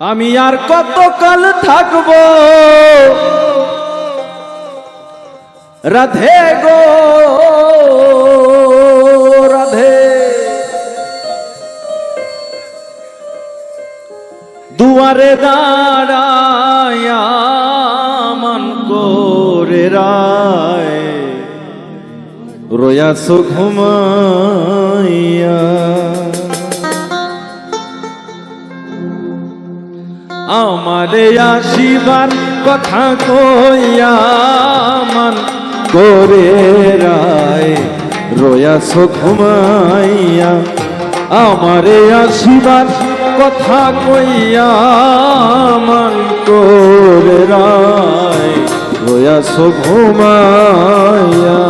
আমি আর কতকাল থাকব? রাধে গো রাধে। দুয়ারে দাঁড়ায় মন করে রায়। রয়াস ঘুমাইয়া আমারে আসিবার কথা কইয়া মন করে রায় রয়াস ঘুমাইয়া। আমারে আসিবার কথা কইয়া মন করে রায় রয়াস ঘুমাইয়া।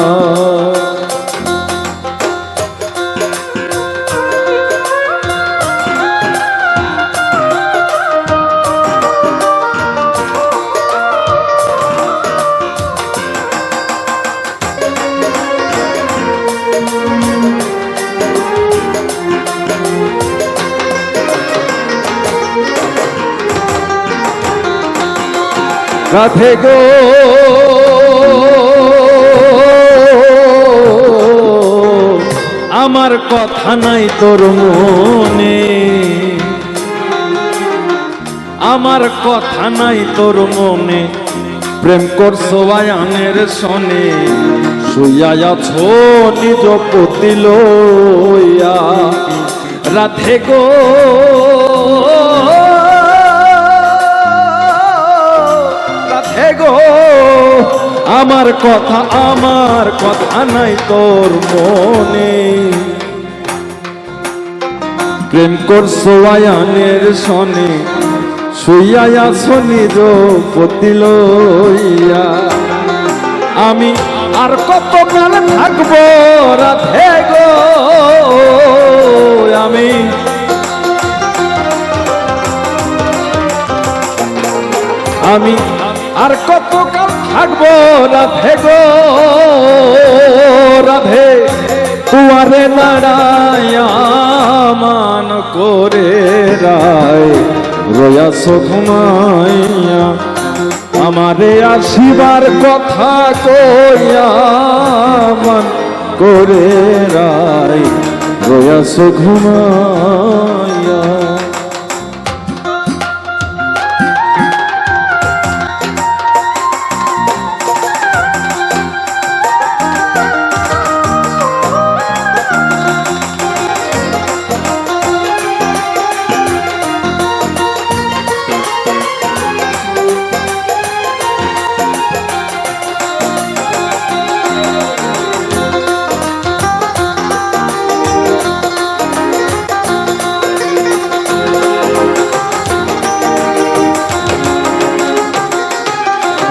রাধে গো। আমার কথা নাই তোর মনে। আমার কথা নাই তোর মনে। প্রেম করছ আয়ানের সনে। শুইয়া আছো নিজ পতি লইয়া। রাধে গো। রাধে গো, আমার কথা আমার কথা নাই তোর মনে। প্রেম করছ আয়ানের সনে, শুইয়া আছো নিজ পতি লইয়া। আমি আর কত কাল থাকব রাধে গো, আমি আমি আর কত কাল থাকব রাধে গো, রাধে। নারায় মান করে রায় রয়াস ঘুমাইয়া আমারে আসিবার কথা কইয়া মান করে রায় রয়াস ঘুমাইয়া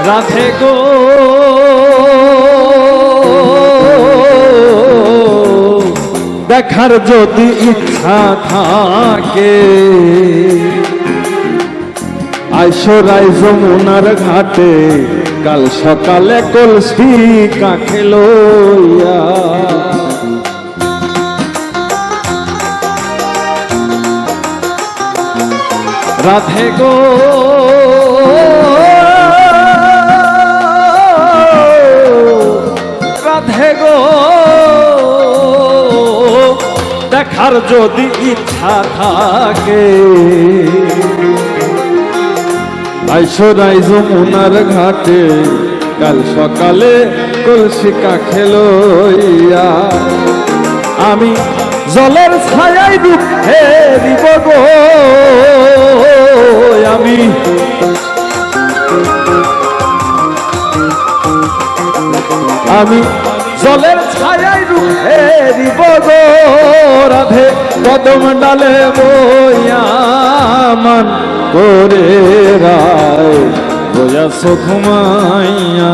রাধে গো। দেখার যদি ইচ্ছা থাকে আইসরাই যমুনার ঘাটে, কাল সকালে কলসি কাকে লইয়া। রাধে গো। দেখার যদি ইচ্ছা থাকে। আইসরাই যমুনার ঘাটে, কাল সকালে কলসিকা খেলইয়া আমি জলের ছায়াই দুঃখে দিব আমি আমি জলের ছায়াই রুখে দিব গো রাধে, কদম ডালে বইয়া মান করে রায় বয়াস ঘুমাইয়া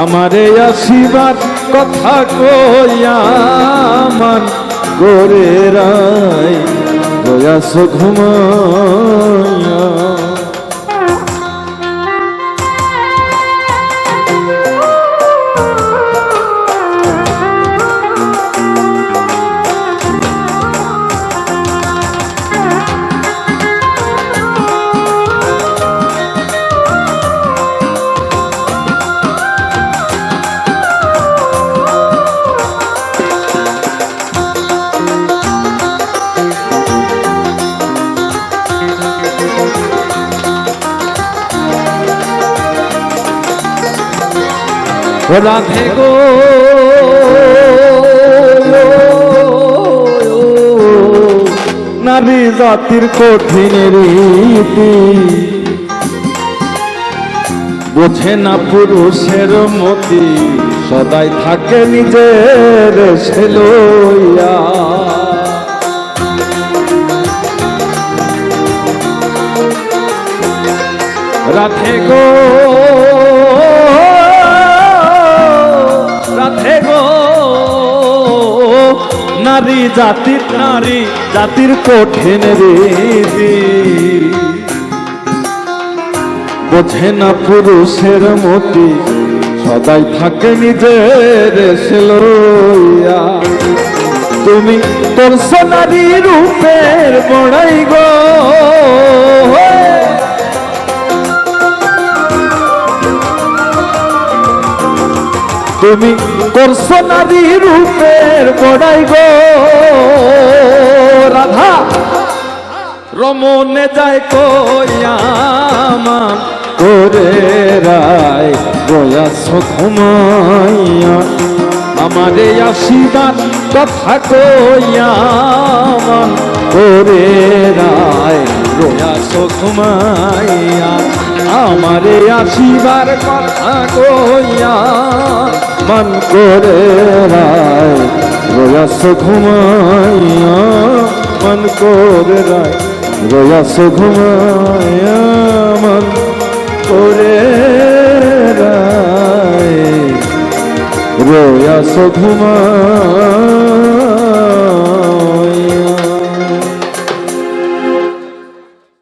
আমারে আসিবার কথা কইয়া মান করে রায় বয়াস ঘুমাইয়া রাধে গো। নারী জাতির কঠিন রীতি। বোঝে না পুরুষের মতি, সদাই থাকে নিজের সেলইয়া রাধে গো। রাধে গো। নারী জাতির নারী, জাতির কঠিন রীতি বোঝে না পুরুষের মতি, সদাই থাকে নিজের সেলইয়া তুমি তোর সোনারি রূপের বড়াই গো। তুমি করছ নারী রূপের বড়াই গো। রাধা রমনে যায় কয়ামা করে রায় গয়াস ঘুমাইয়া আমারে আশীর্বাদ কথা কয়ামা করে রায় রয়াস ঘুমাইয়া আমারে আসিবার কথা কইয়া মন করে রায়, রয়াস ঘুমাইয়া, মন করে রায়, রয়াস ঘুমাইয়া, মন করে রায়। রয়াস ঘুমাইয়া